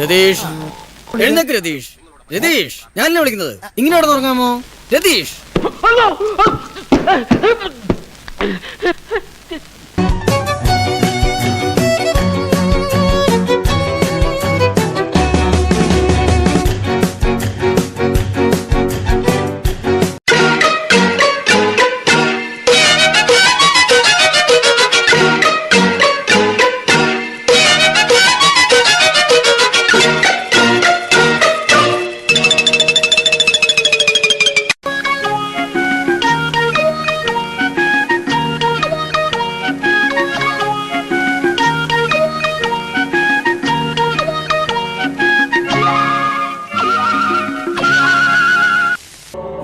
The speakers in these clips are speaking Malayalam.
രതീഷ്. എഴുന്നേക്ക് രതീഷ്. രതീഷ് ഞാനല്ലേ വിളിക്കുന്നത്. ഇങ്ങനെ അവിടെ തുടങ്ങാമോ രതീഷ്.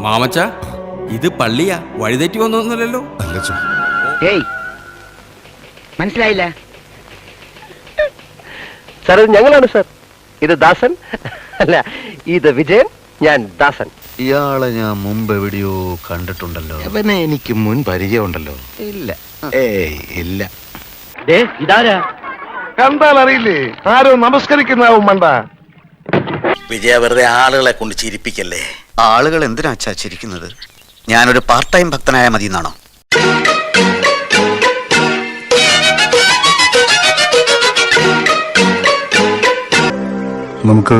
മാമച്ച ഇത് പള്ളിയാ. വഴിതെറ്റി വന്നൊന്നുമല്ലല്ലോ. ഏയ് മനസ്സിലായില്ല. സാർ ഇത് ഞങ്ങളാണ് സാർ. ഇത് ദാസൻ. അല്ല ഇത് വിജയൻ ഞാൻ ദാസൻ. ഇയാളെ ഞാൻ മുമ്പ് എവിടെയോ കണ്ടിട്ടുണ്ടല്ലോ. അവനെ എനിക്ക് മുൻ പരിചയമുണ്ടല്ലോ. ഇല്ല. ഏയ് ഇല്ല. ദേ ഇതാരാ? കണ്ടാൽ അറിയില്ലേ ആരോ നമസ്കരിക്കുന്നാവും മണ്ട വിജയ വെറുതെ ആളുകളെ കൊണ്ട് ചിരിപ്പിക്കല്ലേ? ആളുകൾ എന്തിനാ അച്ഛാ ചിരിക്കുന്നത് ഞാനൊരു പാർട്ട് ടൈം ഭക്തനായ മതി എന്നാണോ നമുക്ക്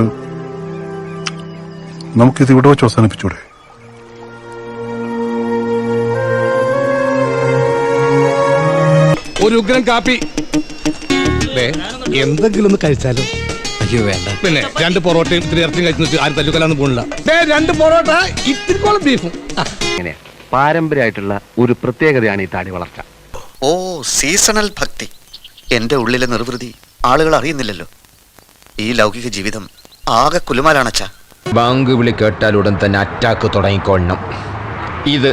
നമുക്കിത് ഇവിടെ വെച്ച് അവസാനിപ്പിച്ചൂടെ? ഒരു ഉഗ്രൻ കാപ്പി. ദേ, എന്തെങ്കിലും ഒന്ന് കഴിച്ചാലോ? അയ്യോ വേണ്ട. പിന്നെ രണ്ട് പൊറോട്ടയും ഇത്തിരി ഇറച്ചിയും കഴിച്ചു ആരും തല്ലുകൊല്ലാന്ന് പോണില്ല. രണ്ട് പൊറോട്ട ഇത്തിരിക്കോളം ബീഫും. ഇങ്ങനെ പാരമ്പര്യമായിട്ടുള്ള ഒരു പ്രത്യേകതയാണ് ഈ താടി വളർച്ച. ഓ സീസണൽ ഭക്തി. എന്റെ ഉള്ളിലെ നിർവൃതി ആളുകൾ അറിയുന്നില്ലല്ലോ. ഈ ലൗകിക ജീവിതം ആകെ കുലുമാലാണച്ചാ. ബാങ്ക് വിളി കേട്ടാൽ ഉടൻ തന്നെ അറ്റാക്ക് തുടങ്ങിക്കൊള്ളണം ഇത്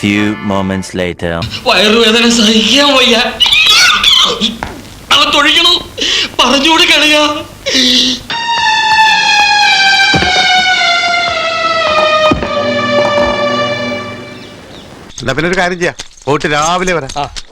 few moments later. വയറുവേദന സഹിക്കാൻ വയ്യ. അവൻ തൊഴിക്കണു പറഞ്ഞുകൂടെ കളിയാ എന്നാ പിന്നെ ഒരു കാര്യം ചെയ്യാം. പോയിട്ട് രാവിലെ വരാം.